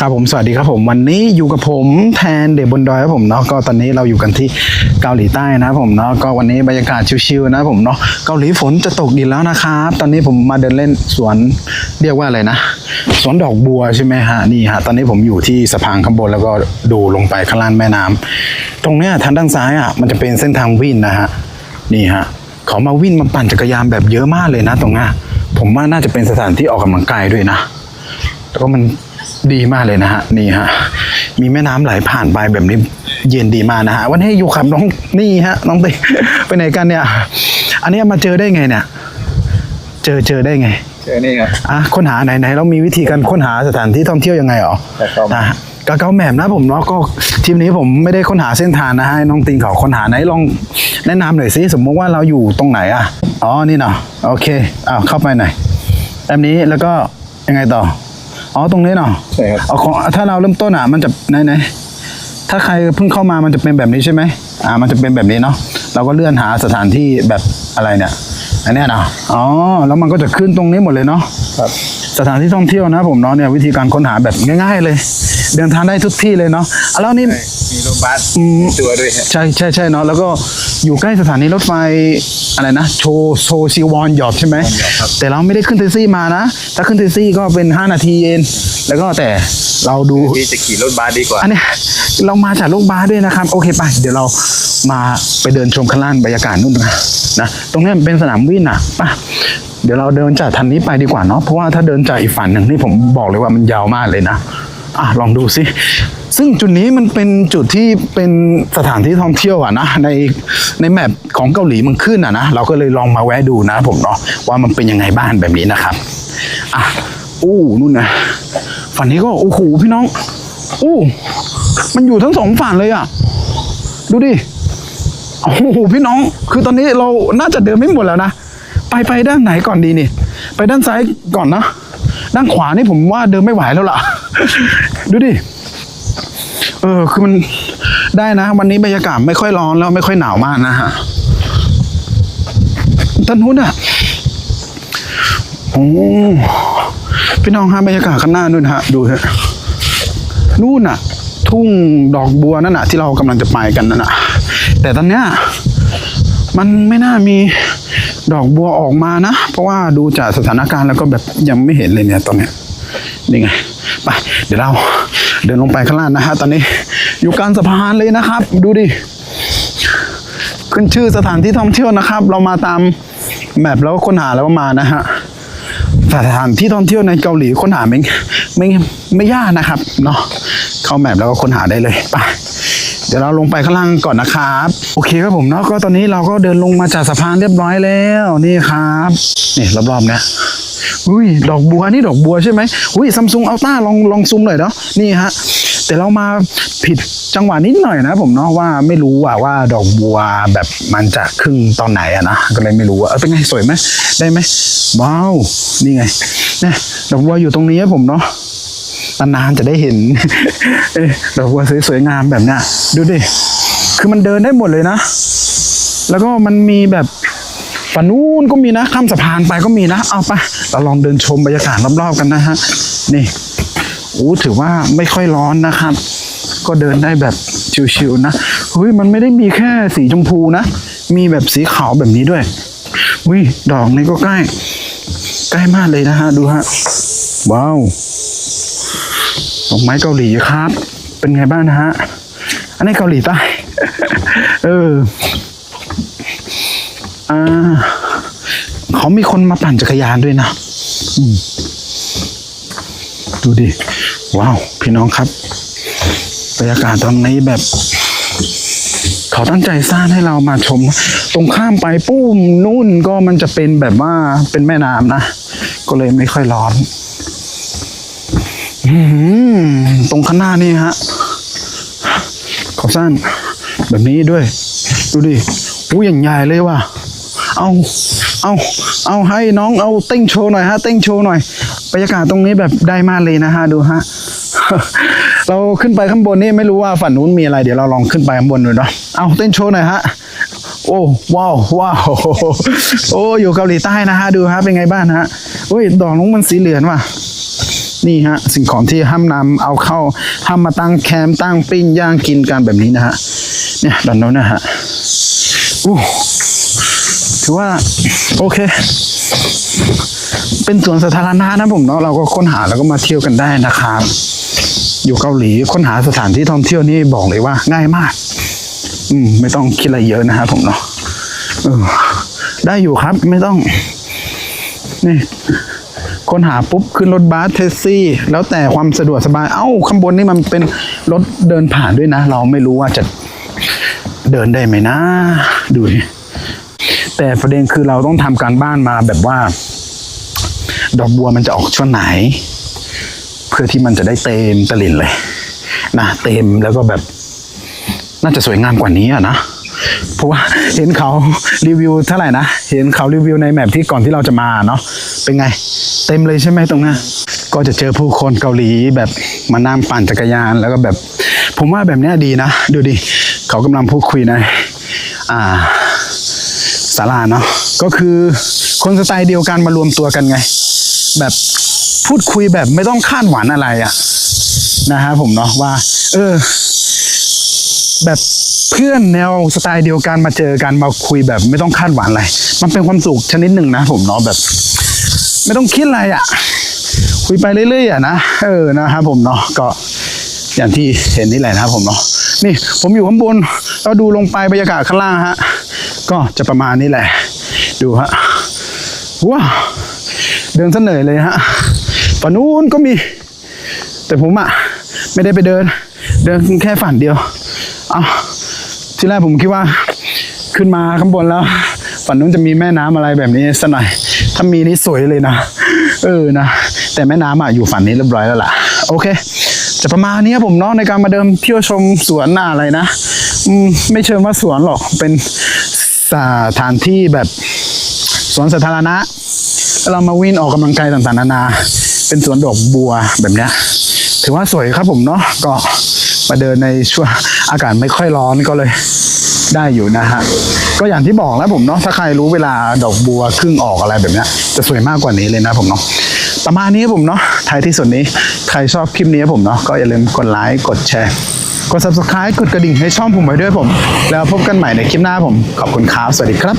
ครับผมสวัสดีครับผมวันนี้อยู่กับผมแทนเดบบนดอยครับผมเนาะก็ตอนนี้เราอยู่กันที่เกาหลีใต้นะครับผมเนาะก็วันนี้บรรยากาศชิลๆนะผมเนาะเกาหลีฝนจะตกดินแล้วนะครับ ตอนนี้ผมมาเดินเล่นสวนเรียกว่าอะไรนะสวนดอกบัวใช่ไหมฮะนี่ฮะตอนนี้ผมอยู่ที่สะพานข้างบนแล้วก็ดูลงไปข้างล่างแม่น้ำตรงเนี้ยทางด้านซ้ายอะมันจะเป็นเส้นทางวิ่งนะฮะนี่ฮะเขามาวิ่งมาปั่นจักรยานแบบเยอะมากเลยนะ ตรงนี้ผมว่าน่าจะเป็นสถานที่ออกกำลังกายด้วยนะแล้วก็มัน ดีมากเลยนะฮะนี่ฮะมีแม่น้ำไหลผ่านไปแบบนี้เย็นดีมากนะฮะวันนี้อยู่กับน้องนี่ฮะน้องติ๊กไปไหนกันเนี่ย อันนี้มาเจอได้ไงเนี่ย เจอเจอได้ไง เจอนี่ไงอะค้นหาไหนไหนเรามีวิธีการค้นหาสถานที่ท่องเที่ยวยังไงหรอกะเกาแมปนะกะเกาแมปนะผมเนาะก็ทีมนี้ผมไม่ได้ค้นหาเส้นทางนะฮะให้น้องติงเขาค้นหาไหนลองแนะนำหน่อยสิสมมติว่าเราอยู่ตรงไหนอะอ๋อนี่เนาะโอเคอ้าวเข้าไปหน่อยแบบนี้แล้วก็ยังไงต่อ อ๋อตรงนี้เนาะใช่ครับ เอาของถ้าเราเริ่มต้นอะ มันจะไหนไหนถ้าใครเพิ่งเข้ามามันจะเป็นแบบนี้ใช่ไหมอ่า มันจะเป็นแบบนี้เนาะเราก็เลื่อนหาสถานที่แบบอะไรเนี่ยอันเนี้ยเนาะอ๋อแล้วมันก็จะขึ้นตรงนี้หมดเลยเนาะครับ สถานที่ท่องเที่ยวนะผมเนาะเนี่ยวิธีการค้นหาแบบง่าย ๆ เลย เดินทางได้ทุกที่เลยเนาะอะแล้วนี่ มีรถบัสอืม ตัวด้วยฮะ ใช่ใช่ใช่เนาะแล้วก็อยู่ใกล้สถานีรถไฟอะไรนะ โชโซซิวอนหยอดใช่ไหมแต่เราไม่ได้ขึ้นแท็กซี่มานะ ถ้าขึ้นแท็กซี่ก็เป็น 5 นาทีเองแล้วก็แต่เราดู พี่จะขี่รถบัสดีกว่า อันเนี้ยเรามาจากลูกบาสด้วยนะครับ โอเคไป เดี๋ยวเรามาไปเดินชมข้างล่างบรรยากาศนู่นนะนะตรงเนี้ยมันเป็นสนามวิ่งอะไปเดี๋ยวเราเดินจากทางนี้ไปดีกว่าเนาะเพราะว่าถ้าเดินจากอีกฝั่งหนึ่งนี่ผมบอกเลยว่ามันยาวมากเลยนะ อะลองดูสิ ซึ่งจุดนี้มันเป็นจุดที่เป็นสถานที่ท่องเที่ยวอะนะในในแมปของเกาหลีมันขึ้นอะนะเราก็เลยลองมาแวะดูนะผมเนาะว่ามันเป็นยังไงบ้างแบบนี้นะครับอะอู้นู่นนะฝั่งนี้ก็โอ้โหพี่น้องอู้มันอยู่ทั้งสองฝั่งเลยอะ ดูดิโอ้โหพี่น้อง คือตอนนี้เราน่าจะเดินไม่หมดแล้วนะไปไปด้านไหนก่อนดีนี่ ไปด้านซ้ายก่อนนะ ด้านขวานี่ผมว่าเดินไม่ไหวแล้วล่ะ ดูดิ เออ คือมันได้นะ วันนี้บรรยากาศไม่ค่อยร้อนแล้วไม่ค่อยหนาวมากนะฮะต้นนู้นอะโอ้พี่น้องฮะบรรยากาศข้างหน้านู่นฮะ ดูฮะนู่นน่ะ ทุ่งดอกบัวนั่นน่ะ ที่เรากำลังจะไปกันนั่นน่ะ แต่ตอนเนี้ยมันไม่น่ามีดอกบัวออกมานะ เพราะว่าดูจากสถานการณ์แล้วก็แบบยังไม่เห็นเลยเนี่ยตอนเนี้ยนี่ไง ไป เดี๋ยวเรา เดินลงไปข้างล่างนะฮะตอนนี้อยู่กลางสะพานเลยนะครับ ดูดิ ขึ้นชื่อสถานที่ท่องเที่ยวนะครับ เรามาตามแมปแล้วก็ค้นหาแล้วก็มานะฮะสถานที่ท่องเที่ยวในเกาหลีค้นหาไม่ไม่ไม่ยากนะครับเนาะเข้าแมปแล้วก็ค้นหาได้เลยไปเดี๋ยวเราลงไปข้างล่างก่อนนะครับ โอเคครับผมเนาะก็ตอนนี้เราก็เดินลงมาจากสะพานเรียบร้อยแล้วนี่ครับ นี่รอบๆเนี้ย อุ้ยดอกบัวนี่ดอกบัวใช่ไหมอุ้ยซัมซุงอัลต้าลองลองซูมหน่อยเนาะนี่ฮะแต่เรามาผิดจังหวะนิดหน่อยนะผมเนาะว่าไม่รู้ว่าว่าดอกบัวแบบมันจะขึ้นตอนไหนอะนะก็เลยไม่รู้ว่าเป็นไงสวยไหมได้ไหมว้าวนี่ไงเนี่ยดอกบัวอยู่ตรงนี้ผมเนาะนานๆจะได้เห็นเอดอกบัวสวยๆงามแบบเนี้ยดูดิคือมันเดินได้หมดเลยนะ แล้วก็มันมีแบบ ฝั่งนู้นก็มีนะข้ามสะพานไปก็มีนะ เอาไปเราลองเดินชมบรรยากาศรอบๆกันนะฮะนี่โอ้ถือว่าไม่ค่อยร้อนนะครับ ก็เดินได้แบบชิวๆนะเฮ้ยมันไม่ได้มีแค่สีชมพูนะ มีแบบสีขาวแบบนี้ด้วยวิดอกนี้ก็ใกล้ ใกล้มากเลยนะฮะดูฮะว้าวดอกไม้เกาหลีครับ เป็นไงบ้างนะฮะ อันนี้เกาหลีใต้ เออ อ่าเขามีคนมาปั่นจักรยานด้วยนะดูดิ ว้าว พี่น้องครับบรรยากาศตอนนี้แบบ เขาตั้งใจสร้างให้เรามาชม ตรงข้ามไปปุ้มนู่นก็มันจะเป็นแบบว่าเป็นแม่น้ำนะ ก็เลยไม่ค่อยร้อนอตรงข้างหน้านี่ฮะเขาสร้างแบบนี้ด้วย ดูดิอู้อย่างใหญ่เลยว่ะ เอาเอาเอาให้น้องเอาเต้งโชว์หน่อยฮะเต้งโชว์หน่อยบรรยากาศตรงนี้แบบได้มากเลยนะฮะดูฮะเราขึ้นไปข้างบนนี่ไม่รู้ว่าฝั่งนู้นมีอะไรเดี๋ยวเราลองขึ้นไปข้างบนดูเนาะเอาเต้นโชว์หน่อยฮะโอ้ว้าวว้าวโอ้อยู่เกาหลีใต้นะฮะดูฮะเป็นไงบ้างฮะอุ้ยดอกนุ้งมันสีเหลืองว่ะนี่ฮะสิ่งของที่ห้ามนำเอาเข้าห้ามมาตั้งแคมป์ตั้งปิ้งย่างกินกันแบบนี้นะฮะเนี่ยด้านโน้นนะฮะอู้ ถือว่า โอเค เป็นสวนสาธารณะนะผมเนาะเราก็ค้นหาแล้วก็มาเที่ยวกันได้นะครับ อยู่เกาหลีค้นหาสถานที่ท่องเที่ยวนี่บอกเลยว่า ง่ายมาก อืม ไม่ต้องคิดอะไรเยอะนะครับผมเนาะได้อยู่ครับไม่ต้อง นี่ค้นหาปุ๊บขึ้นรถบัสแท็กซี่ แล้วแต่ความสะดวกสบาย เอ้าข้างบนนี่มันเป็นรถเดินผ่านด้วยนะ เราไม่รู้ว่าจะเดินได้ไหมนะ ดูดิ แต่ประเด็นคือเราต้องทำการบ้านมาแบบว่า ดอกบัวมันจะออกช่วงไหน เพื่อที่มันจะได้เต็มตลิ่นเลย นะเต็มแล้วก็แบบ น่าจะสวยงามกว่านี้อะนะเพราะว่าเห็นเขารีวิวเท่าไหร่นะ เห็นเขารีวิวในแมปที่ก่อนที่เราจะมาเนาะ เป็นไง เต็มเลยใช่ไหมตรงนั้น ก็จะเจอผู้คนเกาหลีแบบมานั่งปั่นจักรยานแล้วก็แบบ ผมว่าแบบนี้ดีนะ ดูดิ เขากำลังพูดคุยใน อ่า ศาลาเนาะก็คือคนสไตล์เดียวกันมารวมตัวกันไง แบบพูดคุยแบบไม่ต้องคาดหวังอะไรอะนะฮะผมเนาะว่า เออ แบบเพื่อนแนวสไตล์เดียวกันมาเจอกันมาคุยแบบไม่ต้องคาดหวังอะไร มันเป็นความสุขชนิดหนึ่งนะผมเนาะแบบ ไม่ต้องคิดอะไรอะ่ะ คุยไปเรื่อยๆอะนะเออนะครับผมเนาะก็อย่างที่เห็นนี่แหละนะครับผมเนาะนี่ผมอยู่ข้างบนเราดูลงไปบรรยากาศข้างล่างฮะ ก็จะประมาณนี้แหละ ดูฮะว้าวเดินเสนอยเลยฮะฝั่งนู้นก็มี แต่ผมอะไม่ได้ไปเดิน เดินแค่ฝั่งเดียวเอาที่แรกผมคิดว่าขึ้นมาข้างบนแล้วฝั่งนู้นจะมีแม่น้ำอะไรแบบนี้สักหน่อย ถ้ามีนี่สวยเลยนะ เออนะ แต่แม่น้ำอะอยู่ฝั่งนี้เรียบร้อยแล้วล่ะ โอเค จะประมาณนี้ผมเนาะในการมาเดินเที่ยวชมสวนหน้าอะไรนะ อืม ไม่เชิงว่าสวนหรอก เป็น สถานที่แบบสวนสาธารณะเรามาวิ่งออกกำลังกายต่างๆนานา เป็นสวนดอกบัวแบบเนี้ยถือว่าสวยครับผมเนาะก็มาเดินในช่วงอากาศไม่ค่อยร้อนก็เลยได้อยู่นะฮะก็อย่างที่บอกแล้วผมเนาะถ้าใครรู้เวลาดอกบัวครึ่งออกอะไรแบบเนี้ยจะสวยมากกว่านี้เลยนะผมเนาะประมาณนี้ผมเนาะท้ายที่สุดนี้ใครชอบคลิปนี้ผมเนาะก็อย่าลืมกดไลค์กดแชร์ กด subscribe กดกระดิ่งให้ช่องผมไว้ด้วยผม แล้วพบกันใหม่ในคลิปหน้าผม ขอบคุณครับ สวัสดีครับ